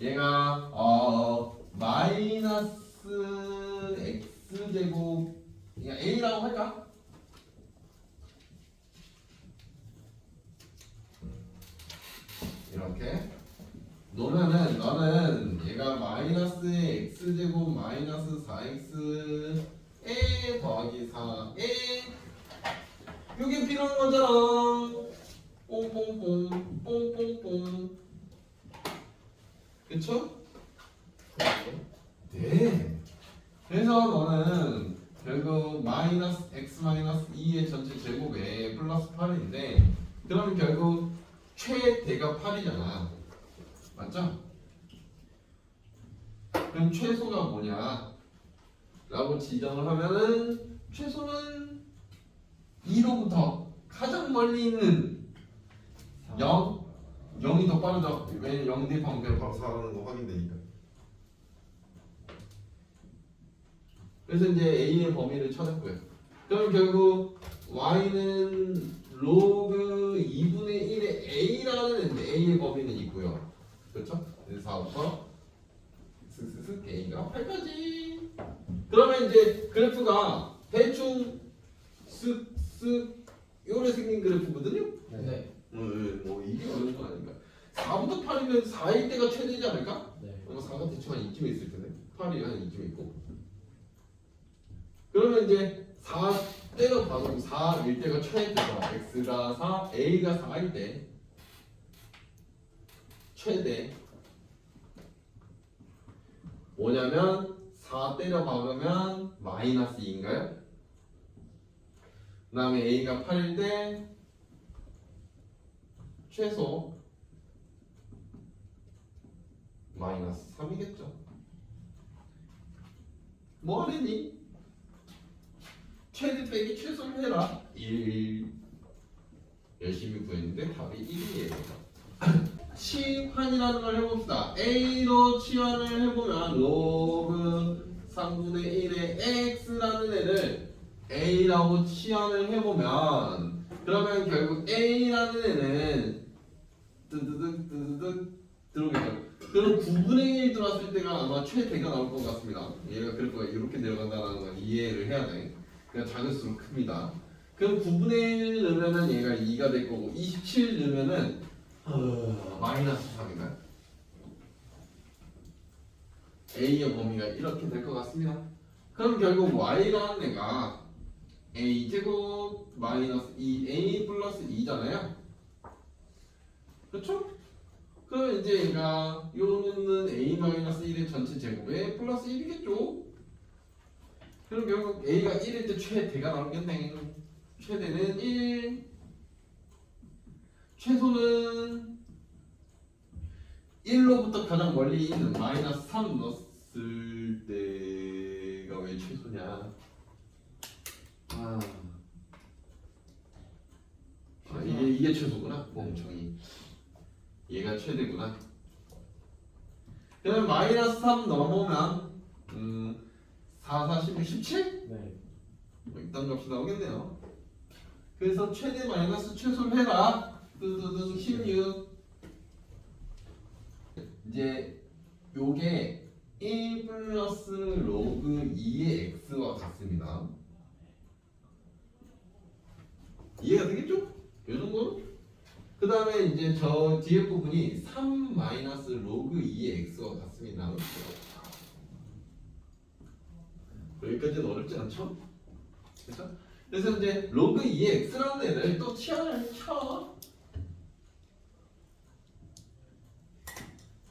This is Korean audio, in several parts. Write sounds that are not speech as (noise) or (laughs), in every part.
얘가 어 마이너스 x 제곱 그냥 a라고 할까? 이렇게 놓으면은 너는 얘가 마이너스 x 제곱 마이너스 4x 에 더하기 4에 이게 필요한 거잖아 뽕뽕뽕 뽕뽕뽕 그쵸? 네 그래서 너는 결국 마이너스 x 마이너스 2의 전체 제곱에 플러스 8인데 그러면 결국 최대가 8이잖아. 맞죠? 그럼 최소가 뭐냐? 라고 지정을 하면은 최소는 2로부터 가장 멀리 있는 0 0이 더 빠르죠 왜냐면 0 대입하면 그냥 바로 4라는 거 확인되니까. 그래서 이제 A의 범위를 찾았고요. 그럼 결국 Y는 로그 2분의 1의 A라는 A의 범위는 있고요 그렇죠? 그래서 4부터 슥슥슥 A가 8까지 그러면 이제 그래프가 대충 쓱쓱 요래 생긴 그래프거든요 네. 음, 뭐 이게 어려운 건 아닌가 4부터 8이면 4일 때가 최대지 않을까? 네. 아마 4가 대충 한 이쯤에 있을 텐데 8이 한 이쯤에 있고 그러면 이제 4 때로 봐도 4일 때가 최대죠 x가 4, a가 4일 때 최대 뭐냐면 4 때려 박으면 마이너스 2인가요? 그 다음에 a가 8일 때 최소 마이너스 3이겠죠 뭐 하려니? 최대 빼기 최소를 해라. 1 열심히 구했는데 답이 1이에요. 치환이라는 (clears throat) 걸 해봅시다. A로 치환을 해보면 로그 3분의 1의 X라는 애를 A라고 치환을 해보면 그러면 결국 A라는 애는 뜨드득 뜨드득 들어오겠죠. 그럼 9분의 1 들어왔을 때가 아마 최대가 나올 것 같습니다. 얘가 그래프가 이렇게 내려간다는 건 이해를 해야 돼 그러니까 작을수록 큽니다 그럼 9분의 1 넣으면은 얘가 2가 될 거고 27 넣으면은 어, 마이너스 3인가요? A의 범위가 이렇게 될 것 같습니다. 그럼 결국 Y라는 애가 A 제곱 마이너스 2A 플러스 2잖아요. 그렇죠? 그럼 이제 얘가 요는 A 마이너스 1의 전체 제곱에 플러스 1이겠죠? 그럼 결국 A가 1일 때 최대가 나오겠네. 최대는 1 최소는 1로부터 가장 멀리 있는 마이너스 3 넣었을 때가 왜 최소냐? 아, 아 이게 이게 최소구나. 멍청이. 얘가 최대구나. 그럼 마이너스 3 넘어오면 음, 4, 4, 16, 17? 네. 뭐 이딴 값이 나오겠네요. 그래서 최대 마이너스 최소를 해라. 뜨드드 16. 이제 요게 1 플러스 로그 2의 x와 같습니다. 이해가 되겠죠? 요 정도는? 그 다음에 이제 저 뒤에 부분이 3 마이너스 로그 2의 x와 같습니다. 여기까지는 어렵지 않죠? 그렇죠? 그래서 이제 로그 2의 x라는 애를 또 치환을 쳐.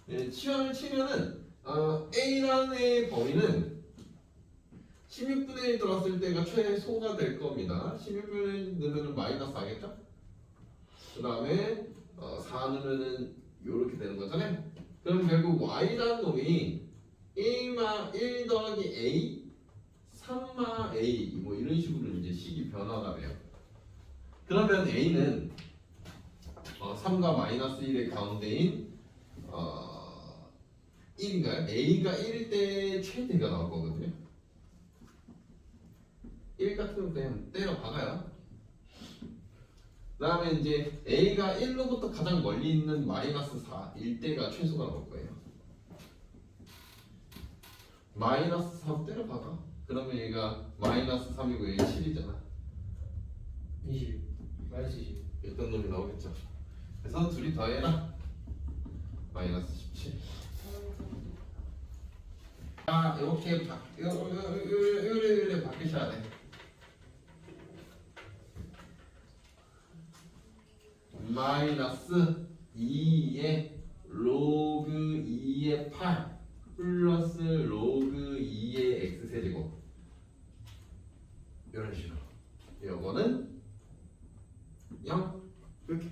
네, 치환을 치면은 어, a라는 애의 범위는 16분의 1 들어왔을 때가 최소가 될 겁니다. 16분의 1 넣으면 마이너스 4겠죠? 그 다음에 어, 4 넣으면은 이렇게 되는 거잖아요. 그럼 결국 y라는 놈이 1마 1 더하기 a 3마 a 뭐 이런 식으로 이제 식이 변화가 돼요. 그러면 a는 어, 3과 마이너스 1의 가운데인 어, 1인가요? a가 1일 때 최대가 나올 거거든요. 1 같으면 그냥 때려 박아요. 그 다음에 이제 a가 1로부터 가장 멀리 있는 마이너스 4일 때가 최소가 나올 거예요. 마이너스 3 때려 박아. 그러면 얘가 마이너스 3이고 얘 7이잖아. 20 마이너스 20 일단 놈이 나오겠죠. 그래서 둘이 더해라. 마이너스 17. 아 이렇게 바 이거 이거 이거 이거 이거 바뀌셔야 돼. 마이너스 2의 로그 2의 8 플러스 로그 2의 x 세제곱 이런 식으로 요거는 0 이렇게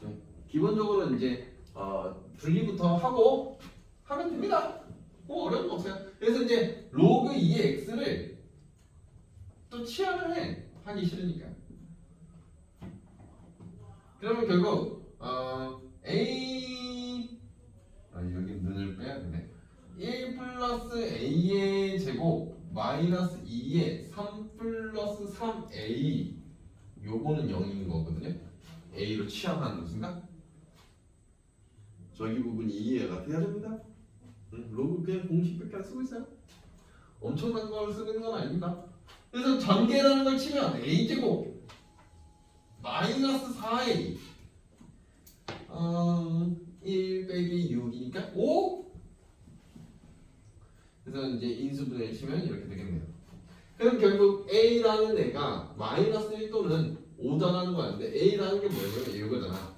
네. 기본적으로 이제 어, 분리부터 하고 하면 됩니다. 뭐 어려운 거 없어요. 그래서 이제 로그 2의 x를 또 치환을 해 하기 싫으니까. 그러면 결국 어, a 아 여기 눈을 빼야겠네. 1 플러스 a의 제곱 마이너스 2의 3 플러스 3a 요거는 0인 거거든요. a로 취합하는 순간 저기 부분이 이해가 돼야 됩니다. 응, 로그 그냥 공식밖에 안 쓰고 있어요. 엄청난 걸 쓰는 건 아닙니다. 그래서 전개라는 걸 치면 a 제곱 마이너스 4a 어, 1 빼기 6이니까 5 그래서 이제 인수분해 치면 이렇게 되겠네요. 그럼 결국 a라는 애가 마이너스 1 또는 5다라는 거였는데 a라는 게 뭐예요? 이거잖아.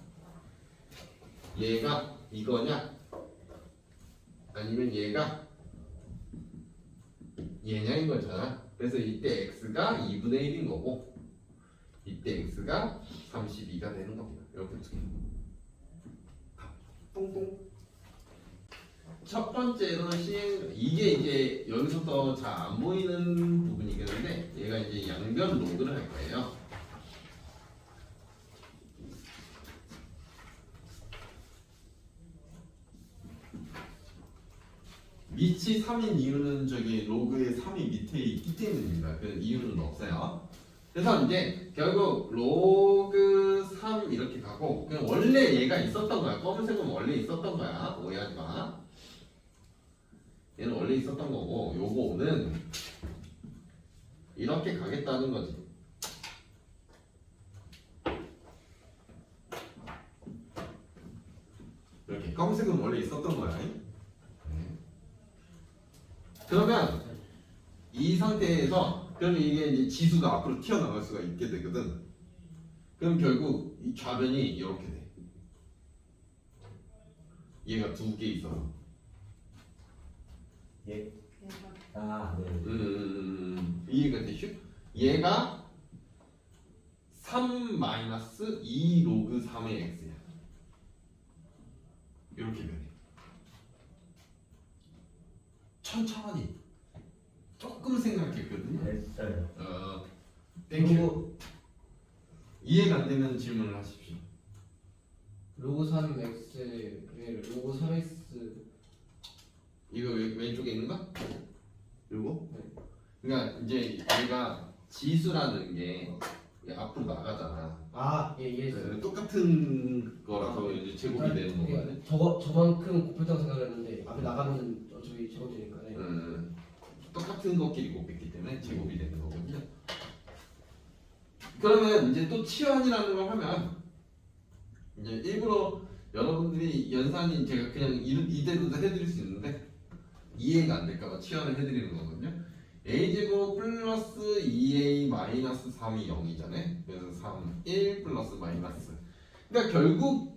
얘가 이거냐? 아니면 얘가 얘냐인 거잖아. 그래서 이때 x가 2분의 1인 거고 이때 x가 32가 되는 겁니다. 이렇게 두 개. 첫 번째로 시행 이게 이제 여기서부터 잘안 보이는 부분이겠는데 얘가 이제 양변 로그를 할 거예요. 밑이 3인 이유는 저기 로그의 3이 밑에 있기 때문입니다. 그 이유는 없어요. 그래서 이제 결국 로그 3 이렇게 가고 그냥 원래 얘가 있었던 거야. 검은색은 원래 있었던 거야. 오해하지 마. 얘는 원래 있었던 거고 요거는 이렇게 가겠다는 거지. 이렇게 검은색은 원래 있었던 거야. 네. 그러면 이 상태에서 그러면 이게 이제 지수가 앞으로 튀어나갈 수가 있게 되거든. 그럼 결국 이 좌변이 이렇게 돼. 얘가 두 개 있어. 아, 네. 음, 이해가 되죠? 얘가 3 마이너스 2 로그 3의 x야. 이렇게 변해. 천천히 조금 생각했거든요. 됐어요. 어, 땡큐. 이해가 안 되는 질문을 하십시오. 로그 3x에 로그 3x 이거 왼- 왼쪽에 있는 거? 요거? 네. 그러니까 이제 얘가 지수라는 게 앞으로 나가잖아. 아예 이해했어요 네, 똑같은 거라서 이제 제곱이 되는 거거든. 예, 저거 저만큼 곱했다고 생각했는데 앞에 나가면 어차피 제곱되니까 네. 음, 똑같은 것끼리 곱했기 때문에 제곱이 되는 거거든요. 그러면 이제 또 치환이라는 걸 하면 이제 일부러 여러분들이 연산이 제가 그냥 이- 이대로도 해드릴 수 있는데 이해가 안 될까봐 치환을 해드리는 거거든요. a 제곱 플러스 2a 마이너스 3이 0이잖아요. 그래서 3, 1 플러스 마이너스. 그러니까 결국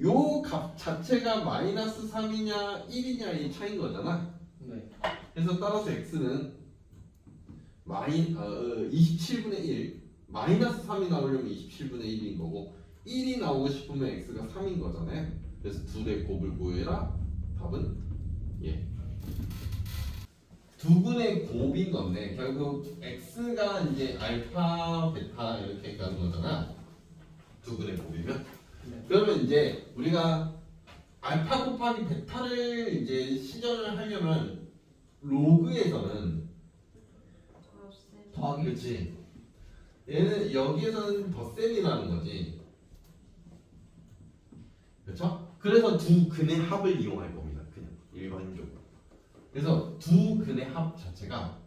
요 값 자체가 마이너스 3이냐 1이냐의 차이인 거잖아. 네. 그래서 따라서 x는 마이 어, 27분의 1 마이너스 3이 나오려면 27분의 1인 거고 1이 나오고 싶으면 x가 3인 거잖아요. 그래서 둘의 곱을 구해라. 답은 예. 두 분의 곱인 건데 결국 x가 이제 알파, 베타 이렇게 가는 거잖아. 두 분의 곱이면 네. 그러면 이제 우리가 알파 곱하기 베타를 이제 시전을 하려면 로그에서는 더하기 그렇지 얘는 여기에서는 덧셈이라는 거지 그렇죠? 그래서 두 근의 합을 이용할 그냥 일반적으로 그래서 두 근의 합 자체가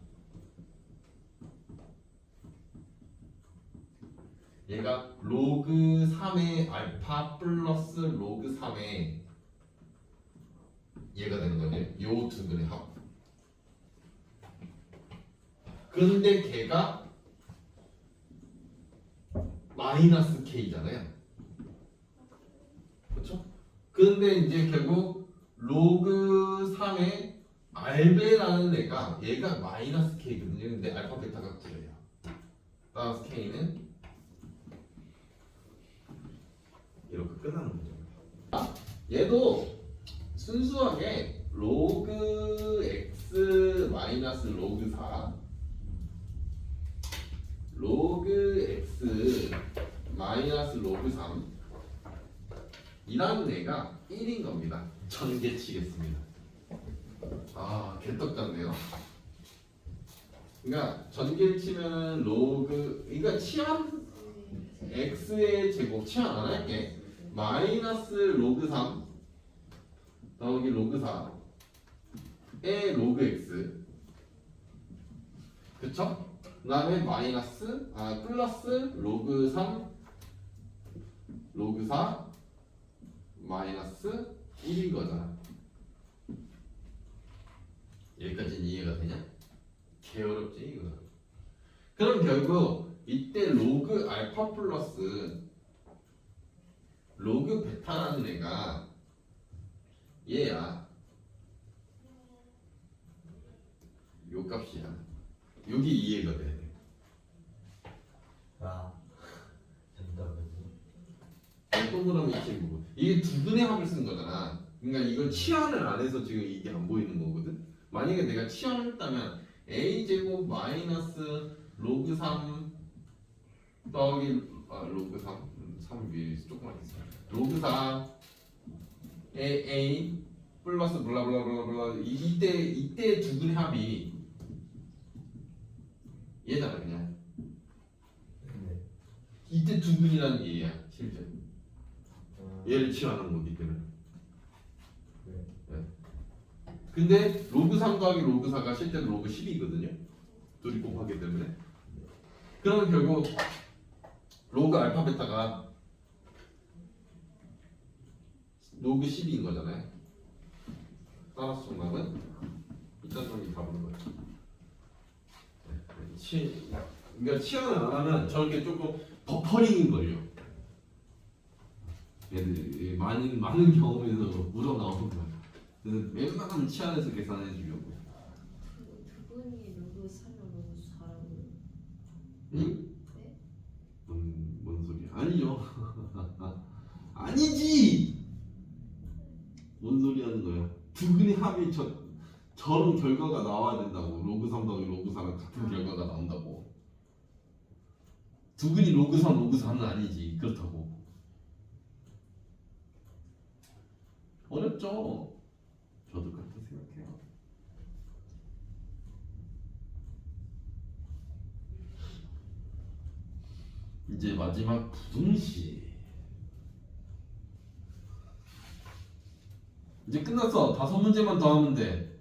얘가 로그 3의 알파 플러스 로그 3의 얘가 되는 거죠. 요두 근의 합. 근데 걔가 마이너스 k잖아요. 그렇죠? 근데 이제 결국 로그 3의 알베라는 애가 얘가 마이너스 k거든요. 근데 알파 베타가 구려요. 따라서 k는 이렇게 끝나는 거죠. 아, 얘도 순수하게 로그 x 마이너스 로그 4 로그 x 마이너스 로그 3 이라는 애가 1인 겁니다. 전개치겠습니다. 아, 개떡 같네요. 그러니까 전개치면은 로그, 그러니까 치안 x의 제곱 치안 안 할게. 마이너스 로그 3 더하기 로그 4의 로그 x 그쵸? 그 다음에 마이너스 아 플러스 로그 3 로그 4 마이너스 1인 거잖아 여기까지는 이해가 되냐? 개어렵지 이거. 그럼 결국 이때 로그 알파 플러스 로그 베타라는 애가 얘야. 요 값이야. 여기 이해가 돼 아 정답은 동그라미 친구 이게 두 근의 합을 쓴 거잖아. 그러니까 이걸 치환을 안 해서 지금 이게 안 보이는 거거든? 만약에 내가 치환을 했다면 a 제곱 마이너스 로그 3 더하기 아 로그 3 음, 3 위에 조금만 있어. 로그 4 a a 플러스 블라블라블라블라. 이- 이때 이때 두 근의 합이 얘잖아 그냥. 네. 이때 두 근이라는 얘야 실제. 아, 얘를 치환하는 거기 때문에 네. 근데 로그 3 더하기 로그 4가 실제로 로그 10이거든요. 둘이 곱하기 때문에. 그러면 결국 로그 알파 베타가 로그 10인 거잖아요. 따라서 정답은 이딴 답인 거죠. 네, 치, 그러니까 치환을 안 하면 저렇게 조금 버퍼링인 걸요. 얘들이 많은 많은 경험에서 우러 나오는 거야. 그래서 웬만하면 치안에서 계산해 주려고. 두 분이 로그 3을 로그 4라고 응? 네? 뭔, 뭔 소리야? 아니죠. (laughs) 아니지. 뭔 소리 하는 거야? 두 근의 합이 저 저런 결과가 나와야 된다고. 로그 3 더하기 로그 4랑 같은 결과가 나온다고. 두 근이 로그 3, 로그 4는 아니지. 그렇다고. 어렵죠. 저도 그렇게 생각해요. 이제 마지막 부등식. 이제 끝났어. 다섯 문제만 더 하면 돼.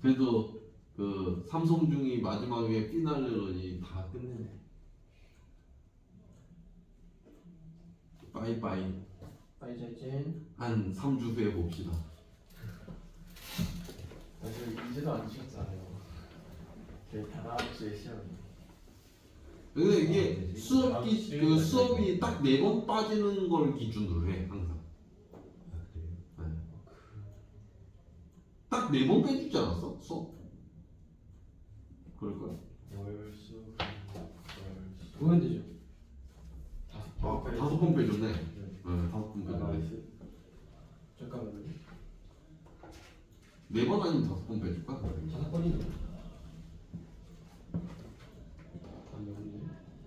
그래도 그 삼성중이 마지막에 피날레로니 다 끝내네. 빠이빠이. 잘진. 한 3주 후에 봅시다. 사실 이제도 안 쉬었잖아요. 저희 다음 주에 시험이. 근데 이게 아, 네. 수업이 그 수업이 딱 네 번 빠지는 걸 기준으로 해 항상. 아 그래요? 딱네 번 빼주지 않았어 수업? 그럴 거야. 월수 월수 보면 되죠. 아 다섯 번 빼줬네. 네, 다섯 번 아. 나이스. 잠깐만요. 네번 아니면 다섯 번 빼줄까? 다섯 번이나. 아니 없네.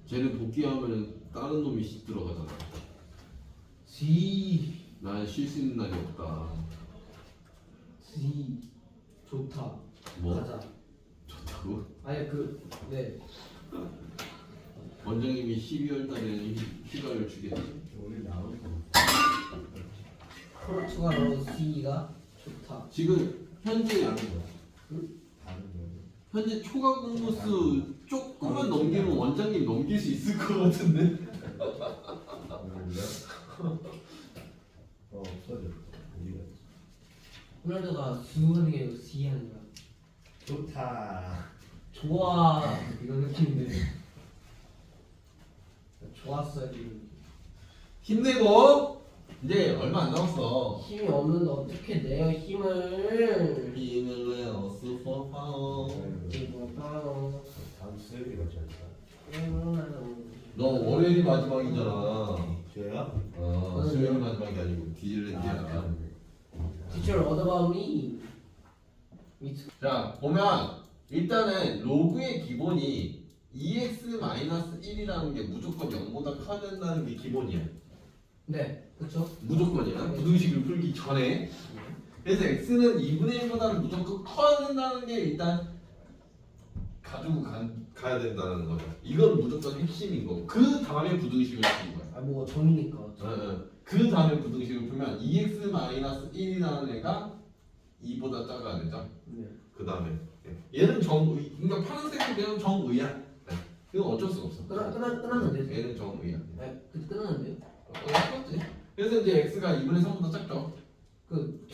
쟤는 복귀하면 다른 놈이 씩 들어가잖아. 지. 난 쉴 수 있는 날이 없다. 지. 좋다. 뭐 가자. 좋다고? 아니 그 네. 원장님이 12월 달에는 휴- 휴가를 주겠지. 오늘 나오는 넣은 C가 좋다. 좋다. 지금 현재 다른 거. 다른 거. 현재 초과 공무수 조금만 넘기면 원장님 넘길 수 있을 것 같은데. 몰라? 어 없어졌어. 어디 갔어? 호날두가 수하는 게 아니고 시하는 거야. 좋다. 좋아 이런 느낌인데. 좋았어요 지금. 힘내고 이제 얼마 안 남았어. 힘이 없는데 어떻게 내요 힘을? 힘을 내어 슈퍼파워. 이거 봐요. 다음 수요일이 맞췄다. 너 월요일이 마지막이잖아. 저요? 어, 수요일이 마지막이 아니고 디즈랜드야. Teacher, what about me? Me too. 자 보면 일단은 로그의 기본이 EX-1이라는 게 무조건 0보다 커야 된다는 게 기본이야. 네, 그렇죠. 무조건이야. 부등식을 풀기 전에. 그래서 x는 2분의 1보다는 무조건 커야 된다는 게 일단 가지고 가, 가야 된다는 거죠. 이건 무조건 핵심인 거고. 그 다음에 부등식을 푸는 거야. 아, 뭐 정이니까. 어, 어. 그 다음에 부등식을 풀면 2x-1이라는 애가 2보다 작아야 되죠. 네. 그 다음에 얘는 정의. 그러니까 파란색은 그냥 정의야. 네. 이건 어쩔 수가 없어. 끝나 끝났는데. 얘는 정의야. 네, 그 끝났는데요. 어, 똑같지. 그래서 이제 x가 2분의 3보다 작죠. 그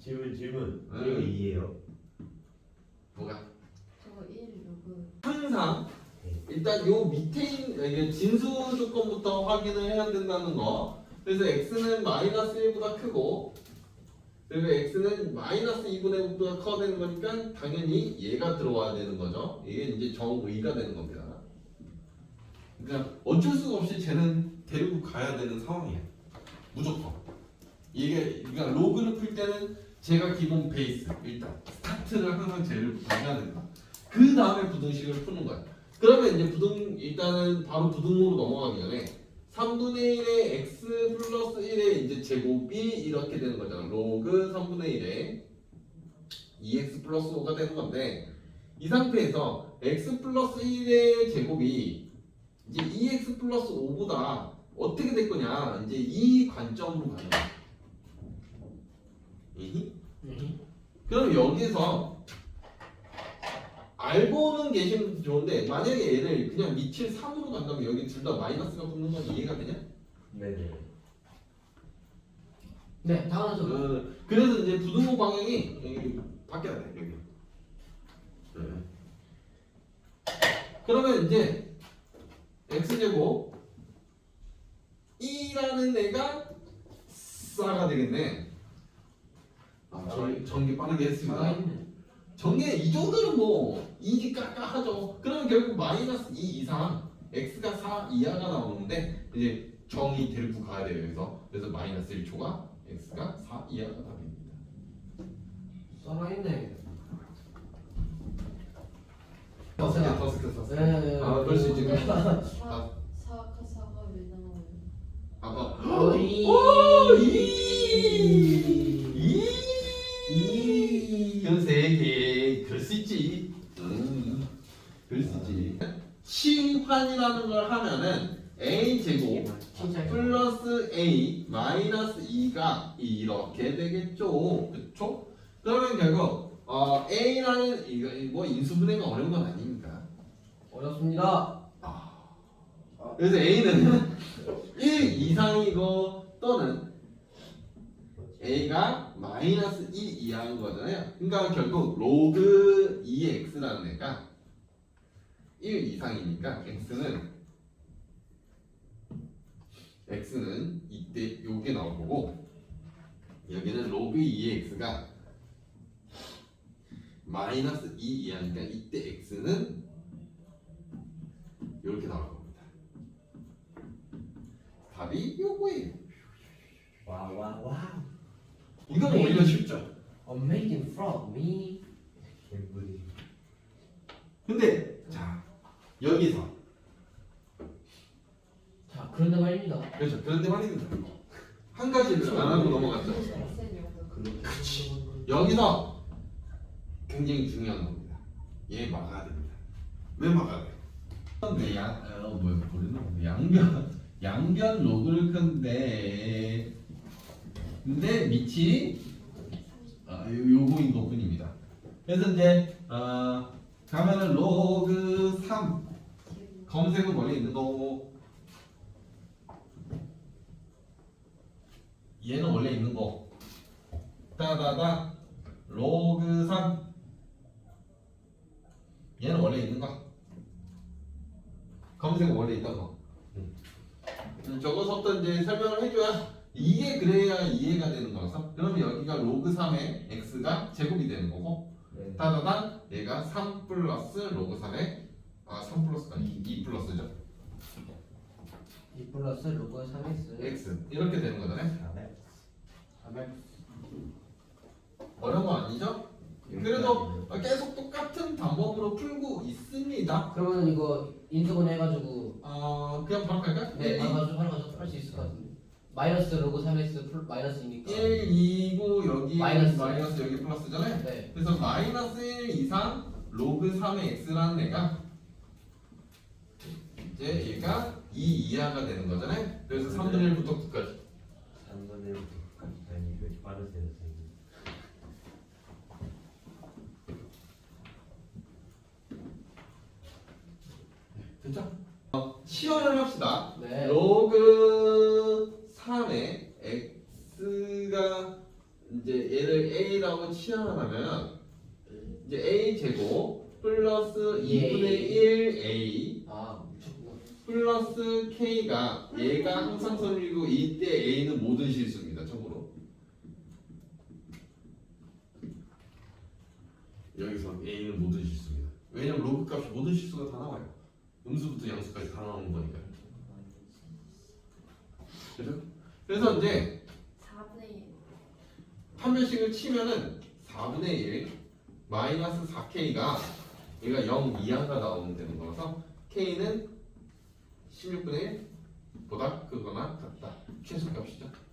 질문 질문. 응. 이거 2예요. 뭐가? 저거 1 로그 항상 일단 요 밑에 있는 이게 진수 조건부터 확인을 해야 된다는 거. 그래서 x는 마이너스 1보다 크고 그리고 x는 마이너스 2분의 5보다 커야 되는 거니까 당연히 얘가 들어와야 되는 거죠. 이게 이제 정의가 되는 겁니다. 그러니까 어쩔 수가 없이 쟤는 데리고 가야 되는 상황이야. 무조건. 이게 그러니까 로그를 풀 때는 제가 기본 베이스 일단 스타트를 항상 제일 해야 된다. 그 다음에 부등식을 푸는 거야. 그러면 이제 부등 일단은 바로 부등으로 넘어가기 전에 3분의 1의 x 플러스 1의 이제 제곱이 이렇게 되는 거잖아. 로그 3분의 1의 2x 플러스 5가 되는 건데 이 상태에서 x 플러스 1의 제곱이 이제 2x 플러스 5보다 어떻게 될 거냐 이제 이 관점으로 가는 거야. 이히? 네. 그럼 여기서 알고 는 계시면 좋은데 만약에 얘를 그냥 밑을 3으로 간다면 여기 둘 다 마이너스가 붙는 건 이해가 되냐? 네네. 네, 저 어, 그래서 이제 부등호 방향이 여기 바뀌어야 돼 여기. 네. 그러면 이제 x 제곱 2라는 애가 싸가 되겠네. 아, 전, 전개 빠르게 했습니다. 살아있네. 정계 이 정도는 뭐 이지 까까하죠. 그러면 결국 마이너스 2 이상 x가 4 이하가 나오는데 이제 정이 데리고 가야 돼요. 여기서 그래서 마이너스 1초가 x가 4 이하가 답입니다. 살아있네. 더 스켜 더 스켜 더 스켜. 네. 아, 그럴 수 있지. 사 아. 사카 사가 왜 나와요? 아까 어이. 오, 이. 이. 이. 이건 세 개. 그럴 수 있지. 음. 그럴 수 있지. 시환이라는 걸 하면은 a 제곱 진짜 플러스 a 마이너스 2가 이렇게 되겠죠. 그렇죠? 그러면 결국 어, a라는 이거 뭐 인수분해가 어려운 건 아닙니까? 어렵습니다. 그래서 a는 (laughs) 1 이상이고 또는 a가 마이너스 2 이하인 거잖아요. 그러니까 결국 로그 2x라는 애가 1 이상이니까 x는 x는 이때 요게 나올 거고 여기는 로그 2x가 마이너스 2 이하니까 이때 x는 이렇게 나올 겁니다. 답이 요거예요. 와와 와. 이건 오히려 쉽죠. Amazing from me. 개구리. 근데 자 여기서 자, 그런데 말입니다. 그렇죠. 그런데 말입니다. 한 가지를 안 하고 넘어갔죠. 엑셀 로그 그렇게. 여기서 굉장히 중요한 겁니다. 얘 막아야 됩니다. 왜 막아야 돼? 근데 양, 어, 뭐야, 모르는 양변, 양변 로그를 큰데, 근데 밑이 아, 요, 요거인 것 뿐입니다. 그래서 이제 어, 가면은 로그 3 검색은 원래 있는 거고 얘는 원래 있는 거 따다다 로그 3 얘는 원래 있는 거? 검색은 원래 있던 거? 음, 적어서부터 이제 설명을 해줘야 이게 그래야 이해가 되는 거라서 그러면 여기가 로그 3의 x가 제곱이 되는 거고 네. 따다다 얘가 3 플러스 로그 3의 아3 플러스가 2, 2 플러스죠? 2 플러스 로그 3x x. 이렇게 되는 거잖아요. 다음에 3x 어려운 거 아니죠? 그래도 계속 똑같은 방법으로 풀고 있습니다. 그러면 이거 인수분 해가지고 어 그냥 바로 갈까요? 네 바로 가지고 바로 가지고 할수 있을 것 같은데. 마이너스 로그 3x 플 마이너스니까? 1, 2고 여기 마이너스. 마이너스 여기 플러스잖아요. 네. 그래서 마이너스 1 이상 로그 3의 x라는 애가 이제 얘가 2 이하가 되는 거잖아요. 그래서 3분의 1부터 9까지 3분의 1 아니 이거 빠르세요 선생님 됐죠? 어, 치환을 합시다 네. 로그 3의 x가 이제 얘를 a라고 치환을 하면 이제 a 제곱 플러스 2분의 1a 아 미쳤구나 플러스 k가 얘가 항상 선이고 이때 a는 모든 실수입니다. 참고로 여기서 a는 모든 실수입니다. 왜냐면 로그 값이 모든 실수가 다 나와요. 음수부터 양수까지 다 나오는 거니까요. 그죠? 그래서 이제 4분의 1 판별식을 치면은 4분의 1 마이너스 4k가 얘가 0 이하가 나오면 되는 거라서 k는 16분의 1보다 크거나 같다. 최소값이죠.